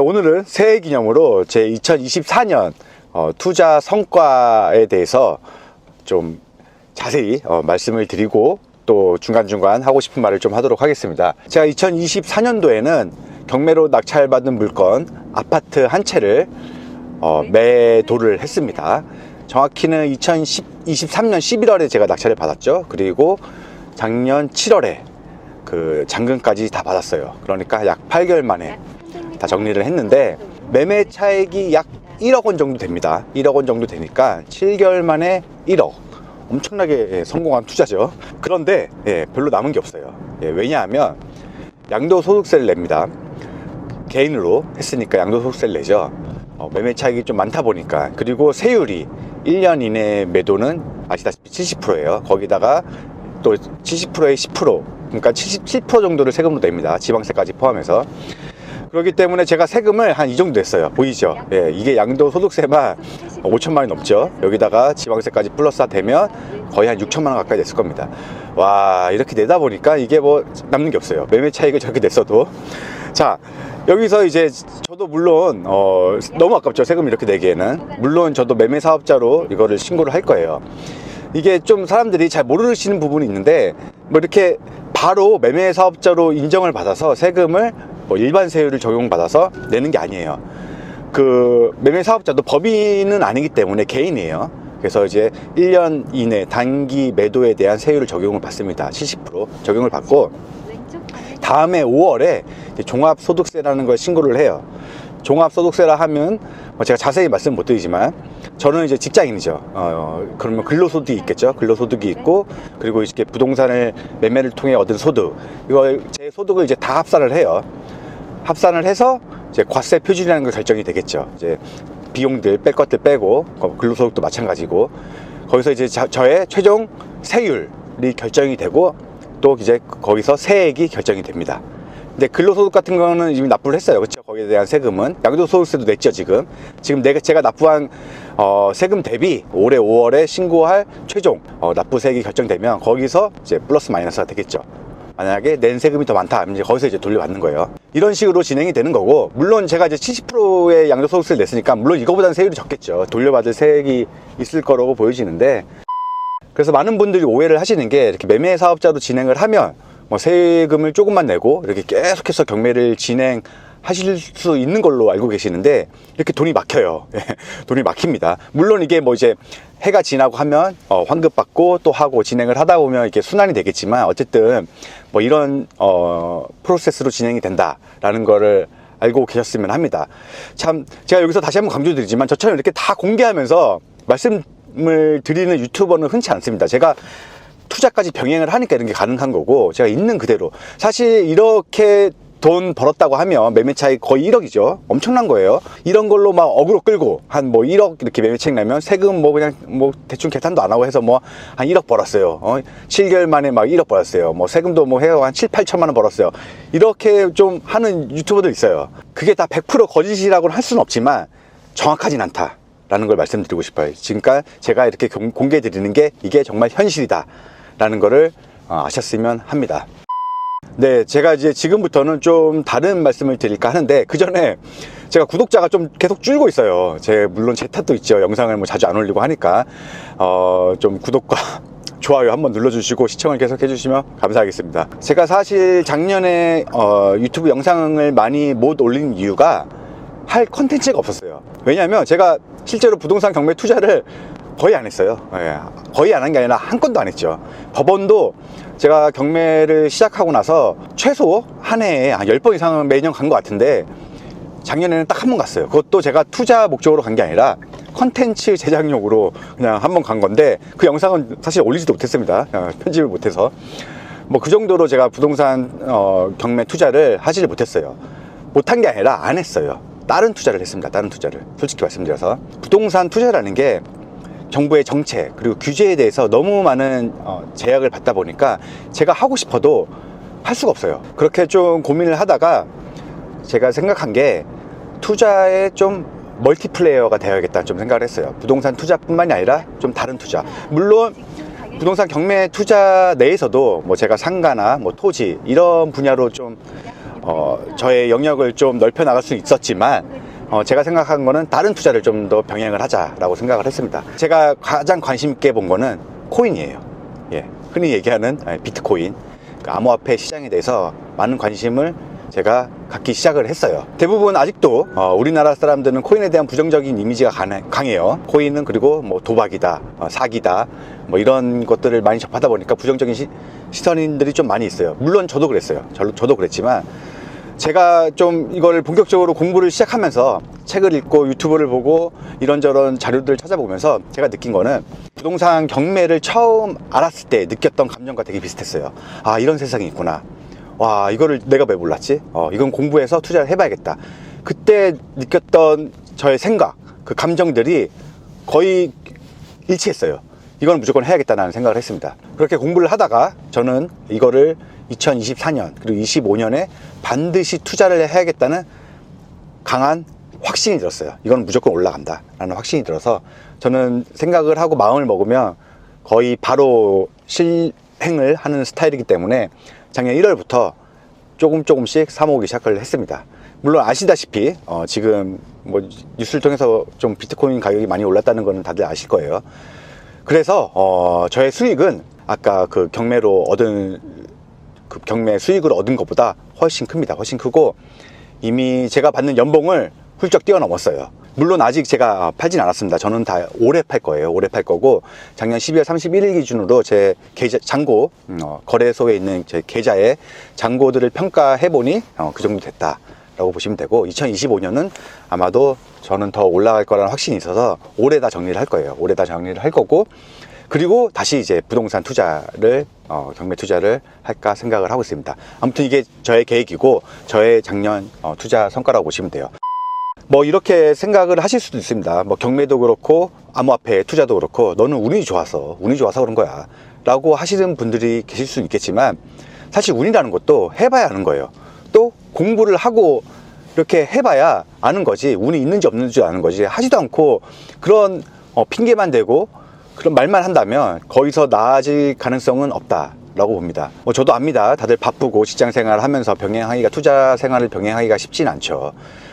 오늘은 새해 기념으로 제 2024년 어, 투자 성과에 대해서 좀 자세히 어, 말씀을 드리고 또 중간중간 하고 싶은 말을 좀 하도록 하겠습니다. 제가 2024년도에는 경매로 낙찰받은 물건 아파트 한 채를 어, 매도를 했습니다. 정확히는 2023년 11월에 제가 낙찰을 받았죠. 그리고 작년 7월에 그 잔금까지 다 받았어요. 그러니까 약 8개월 만에 다 정리를 했는데 매매 차익이 약 1억 원 정도 됩니다. 1억 원 정도 되니까 7개월 만에 1억. 엄청나게 예, 성공한 투자죠. 그런데 예, 별로 남은 게 없어요. 예, 왜냐하면 양도소득세를 냅니다. 개인으로 했으니까 양도소득세를 내죠. 어, 매매 차익이 좀 많다 보니까 그리고 세율이 1년 이내 매도는 아시다시피 70%예요. 거기다가 또 70%에 10% 그러니까 77% 정도를 세금으로 냅니다. 지방세까지 포함해서. 그렇기 때문에 제가 세금을 한 이 정도 냈어요. 보이죠? 예, 이게 양도 소득세만 5천만 원이 넘죠. 여기다가 지방세까지 플러스 되면 거의 한 6천만 원 가까이 냈을 겁니다. 와, 이렇게 내다 보니까 이게 뭐 남는 게 없어요. 매매 차익을 저렇게 냈어도. 자, 여기서 이제 저도 물론 어, 너무 아깝죠. 세금 이렇게 내기에는. 물론 저도 매매 사업자로 이거를 신고를 할 거예요. 이게 좀 사람들이 잘 모르시는 부분이 있는데 뭐 이렇게 바로 매매 사업자로 인정을 받아서 세금을 뭐 일반 세율을 적용받아서 내는 게 아니에요. 그 매매 사업자도 법인은 아니기 때문에 개인이에요. 그래서 이제 1년 이내 단기 매도에 대한 세율을 적용을 받습니다. 70% 적용을 받고 다음에 5월에 종합소득세라는 걸 신고를 해요. 종합소득세라 하면 뭐 제가 자세히 말씀 못 드리지만 저는 이제 직장인이죠. 어, 그러면 근로소득이 있겠죠. 근로소득이 있고 그리고 이렇게 부동산을 매매를 통해 얻은 소득 이거 제 소득을 이제 다 합산을 해요. 합산을 해서 이제 과세 표준이라는 걸 결정이 되겠죠. 이제 비용들 뺄 것들 빼고 어, 근로소득도 마찬가지고 거기서 이제 자- 저의 최종 세율이 결정이 되고 또 이제 거기서 세액이 결정이 됩니다. 근데 근로소득 같은 거는 이미 납부를 했어요. 그렇죠? 거기에 대한 세금은 양도소득세도 냈죠 지금. 지금 내가 제가 납부한 어, 세금 대비 올해 5월에 신고할 최종 어, 납부세액이 결정되면 거기서 이제 플러스 마이너스가 되겠죠. 만약에 낸 세금이 더 많다, 이제 거기서 이제 돌려받는 거예요. 이런 식으로 진행이 되는 거고, 물론 제가 이제 70%의 양도소득세를 냈으니까, 물론 이거보다는 세율이 적겠죠. 돌려받을 세액이 있을 거라고 보여지는데, 그래서 많은 분들이 오해를 하시는 게 이렇게 매매 사업자로 진행을 하면 뭐 세금을 조금만 내고 이렇게 계속해서 경매를 진행 하실 수 있는 걸로 알고 계시는데 이렇게 돈이 막혀요. 예, 돈이 막힙니다. 물론 이게 뭐 이제 해가 지나고 하면 어, 환급 받고 또 하고 진행을 하다 보면 이렇게 순환이 되겠지만 어쨌든 뭐 이런 어, 프로세스로 진행이 된다라는 거를 알고 계셨으면 합니다. 참 제가 여기서 다시 한번 강조드리지만 저처럼 이렇게 다 공개하면서 말씀을 드리는 유튜버는 흔치 않습니다. 제가 투자까지 병행을 하니까 이런 게 가능한 거고 제가 있는 그대로 사실 이렇게 돈 벌었다고 하면 매매 차익 거의 1억이죠. 엄청난 거예요. 이런 걸로 막 어그로 끌고 한 뭐 1억 이렇게 매매 차익 나면 세금 뭐 그냥 뭐 대충 계산도 안 하고 해서 뭐 한 1억 벌었어요. 어? 7개월 만에 막 1억 벌었어요. 뭐 세금도 뭐 해서 한 7, 8천만 원 벌었어요. 이렇게 좀 하는 유튜버들 있어요. 그게 다 100% 거짓이라고는 할 수는 없지만 정확하진 않다. 라는 걸 말씀드리고 싶어요. 지금까지 제가 이렇게 공개해 드리는 게 이게 정말 현실이다. 라는 거를 어, 아셨으면 합니다. 네, 제가 이제 지금부터는 좀 다른 말씀을 드릴까 하는데 그 전에 제가 구독자가 좀 계속 줄고 있어요. 제 물론 제 탓도 있죠. 영상을 뭐 자주 안 올리고 하니까 어, 좀 구독과 좋아요 한번 눌러주시고 시청을 계속 해주시면 감사하겠습니다. 제가 사실 작년에 어, 유튜브 영상을 많이 못 올린 이유가 할 컨텐츠가 없었어요. 왜냐하면 제가 실제로 부동산 경매 투자를 거의 안 했어요. 예, 거의 안 한 게 아니라 한 건도 안 했죠. 법원도 제가 경매를 시작하고 나서 최소 한 해에 한 10번 이상은 매년 간 것 같은데 작년에는 딱 한 번 갔어요. 그것도 제가 투자 목적으로 간 게 아니라 컨텐츠 제작용으로 그냥 한 번 간 건데 그 영상은 사실 올리지도 못했습니다. 어, 편집을 못해서. 뭐 그 정도로 제가 부동산 어, 경매 투자를 하지를 못했어요. 못한 게 아니라 안 했어요. 다른 투자를 했습니다. 다른 투자를. 솔직히 말씀드려서. 부동산 투자라는 게 정부의 정책 그리고 규제에 대해서 너무 많은 어, 제약을 받다 보니까 제가 하고 싶어도 할 수가 없어요. 그렇게 좀 고민을 하다가 제가 생각한 게 투자에 좀 멀티플레이어가 되어야겠다 좀 생각을 했어요. 부동산 투자뿐만이 아니라 좀 다른 투자. 물론 부동산 경매 투자 내에서도 뭐 제가 상가나 뭐 토지 이런 분야로 좀 어, 저의 영역을 좀 넓혀 나갈 수 있었지만 어, 제가 생각한 거는 다른 투자를 좀 더 병행을 하자라고 생각을 했습니다. 제가 가장 관심 있게 본 거는 코인이에요. 예, 흔히 얘기하는 예, 비트코인, 그 암호화폐 시장에 대해서 많은 관심을 제가 갖기 시작을 했어요. 대부분 아직도 어, 우리나라 사람들은 코인에 대한 부정적인 이미지가 강해- 강해요. 코인은 그리고 뭐 도박이다, 어, 사기다, 뭐 이런 것들을 많이 접하다 보니까 부정적인 시, 시선인들이 좀 많이 있어요. 물론 저도 그랬어요. 저, 저도 그랬지만 제가 좀 이걸 본격적으로 공부를 시작하면서 책을 읽고 유튜브를 보고 이런저런 자료들을 찾아보면서 제가 느낀 거는 부동산 경매를 처음 알았을 때 느꼈던 감정과 되게 비슷했어요. 아, 이런 세상이 있구나. 와, 이거를 내가 왜 몰랐지? 어, 이건 공부해서 투자를 해봐야겠다. 그때 느꼈던 저의 생각, 그 감정들이 거의 일치했어요. 이건 무조건 해야겠다는 생각을 했습니다. 그렇게 공부를 하다가 저는 이거를 2024년 그리고 25년에 반드시 투자를 해야겠다는 강한 확신이 들었어요. 이건 무조건 올라간다. 라는 확신이 들어서 저는 생각을 하고 마음을 먹으면 거의 바로 실행을 하는 스타일이기 때문에 작년 1월부터 조금 조금씩 사모으기 시작을 했습니다. 물론 아시다시피 어, 지금 뭐 뉴스를 통해서 좀 비트코인 가격이 많이 올랐다는 거는 다들 아실 거예요. 그래서 어, 저의 수익은 아까 그 경매로 얻은 그 경매 수익을 얻은 것보다 훨씬 큽니다. 훨씬 크고 이미 제가 받는 연봉을 훌쩍 뛰어넘었어요. 물론 아직 제가 팔진 않았습니다. 저는 다 올해 팔 거예요. 올해 팔 거고 작년 12월 31일 기준으로 제 계좌 잔고 음, 어, 거래소에 있는 제 계좌의 잔고들을 평가해 보니 어, 그 정도 됐다 라고 보시면 되고 2025년은 아마도 저는 더 올라갈 거라는 확신이 있어서 올해 다 정리를 할 거예요. 올해 다 정리를 할 거고 그리고 다시 이제 부동산 투자를 어, 경매 투자를 할까 생각을 하고 있습니다. 아무튼 이게 저의 계획이고 저의 작년 어, 투자 성과라고 보시면 돼요. 뭐 이렇게 생각을 하실 수도 있습니다. 뭐 경매도 그렇고 암호화폐 투자도 그렇고 너는 운이 좋아서 운이 좋아서 그런 거야. 라고 하시는 분들이 계실 수는 있겠지만 사실 운이라는 것도 해봐야 아는 거예요. 또 공부를 하고 이렇게 해봐야 아는 거지 운이 있는지 없는지 아는 거지 하지도 않고 그런 어, 핑계만 대고 그런 말만 한다면 거기서 나아질 가능성은 없다. 라고 봅니다. 뭐 저도 압니다. 다들 바쁘고 직장 생활을 하면서 병행하기가 투자 생활을 병행하기가 쉽진 않죠.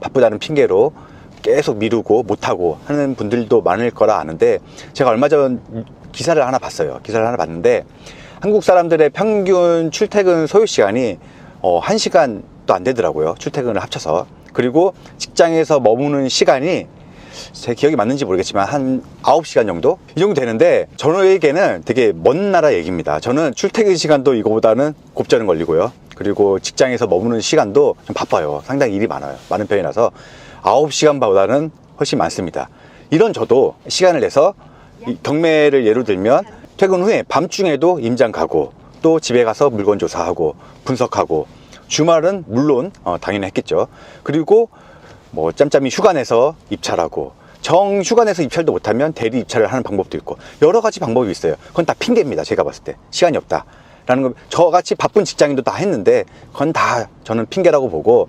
바쁘다는 핑계로 계속 미루고 못하고 하는 분들도 많을 거라 아는데 제가 얼마 전 기사를 하나 봤어요. 기사를 하나 봤는데 한국 사람들의 평균 출퇴근 소요 시간이 어, 1시간 도안 되더라고요. 출퇴근을 합쳐서. 그리고 직장에서 머무는 시간이 제 기억이 맞는지 모르겠지만 한 9시간 정도? 이 정도 되는데 저에게는 되게 먼 나라 얘기입니다. 저는 출퇴근 시간도 이거보다는 곱절은 걸리고요. 그리고 직장에서 머무는 시간도 좀 바빠요. 상당히 일이 많아요. 많은 편이라서 9시간보다는 훨씬 많습니다. 이런 저도 시간을 내서 이 경매를 예로 들면 퇴근 후에 밤중에도 임장 가고 또 집에 가서 물건 조사하고 분석하고 주말은 물론 어, 당연히 했겠죠. 그리고 뭐 짬짬이 휴가 내서 입찰하고 정 휴가 내서 입찰도 못하면 대리 입찰을 하는 방법도 있고 여러 가지 방법이 있어요. 그건 다 핑계입니다. 제가 봤을 때 시간이 없다. 라는 거 저같이 바쁜 직장인도 다 했는데 그건 다 저는 핑계라고 보고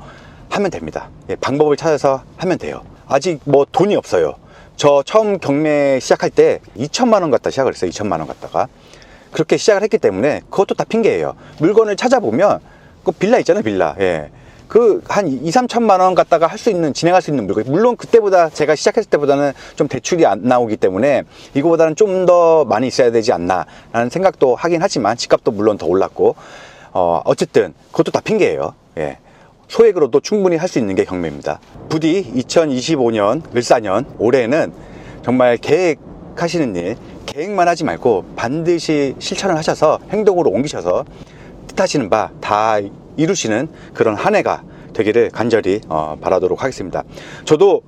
하면 됩니다. 예, 방법을 찾아서 하면 돼요. 아직 뭐 돈이 없어요. 저 처음 경매 시작할 때 2천만 원 갖다 시작을 했어요. 2천만 원 갖다가 그렇게 시작을 했기 때문에 그것도 다 핑계예요. 물건을 찾아보면 그 빌라 있잖아요, 빌라. 예. 그 한 2, 3천만 원 갖다가 할 수 있는 진행할 수 있는 물건. 물론 그때보다 제가 시작했을 때보다는 좀 대출이 안 나오기 때문에 이거보다는 좀 더 많이 있어야 되지 않나라는 생각도 하긴 하지만 집값도 물론 더 올랐고 어 어쨌든 그것도 다 핑계예요. 예. 소액으로도 충분히 할 수 있는 게 경매입니다. 부디 2025년, 을사년 올해는 정말 계획하시는 일, 계획만 하지 말고 반드시 실천을 하셔서 행동으로 옮기셔서 뜻하시는 바 다 이루시는 그런 한 해가 되기를 간절히 어, 바라도록 하겠습니다. 저도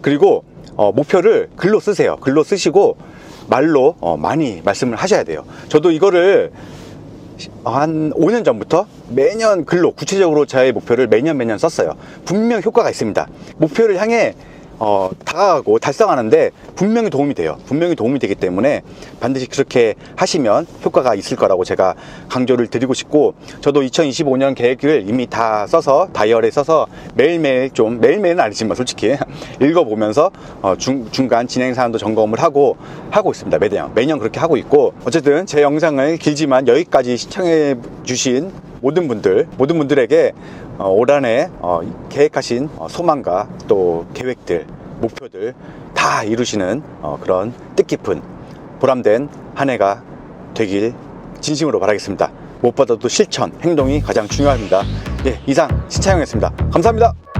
그리고 어, 목표를 글로 쓰세요. 글로 쓰시고 말로 어, 많이 말씀을 하셔야 돼요. 저도 이거를 한 5년 전부터 매년 글로 구체적으로 저의 목표를 매년 매년 썼어요. 분명 효과가 있습니다. 목표를 향해 어, 다가가고 달성하는데 분명히 도움이 돼요. 분명히 도움이 되기 때문에 반드시 그렇게 하시면 효과가 있을 거라고 제가 강조를 드리고 싶고 저도 2025년 계획을 이미 다 써서 다이어리에 써서 매일매일 좀 매일매일은 아니지만 솔직히 읽어보면서 어, 중, 중간 진행 사항도 점검을 하고 하고 있습니다. 매년 매년 그렇게 하고 있고 어쨌든 제 영상을 길지만 여기까지 시청해 주신 모든 분들 모든 분들에게 어, 올 한해 어, 계획하신 어, 소망과 또 계획들, 목표들 다 이루시는 어, 그런 뜻깊은 보람된 한 해가 되길 진심으로 바라겠습니다. 무엇보다도 실천, 행동이 가장 중요합니다. 예, 이상 신차영이었습니다. 감사합니다.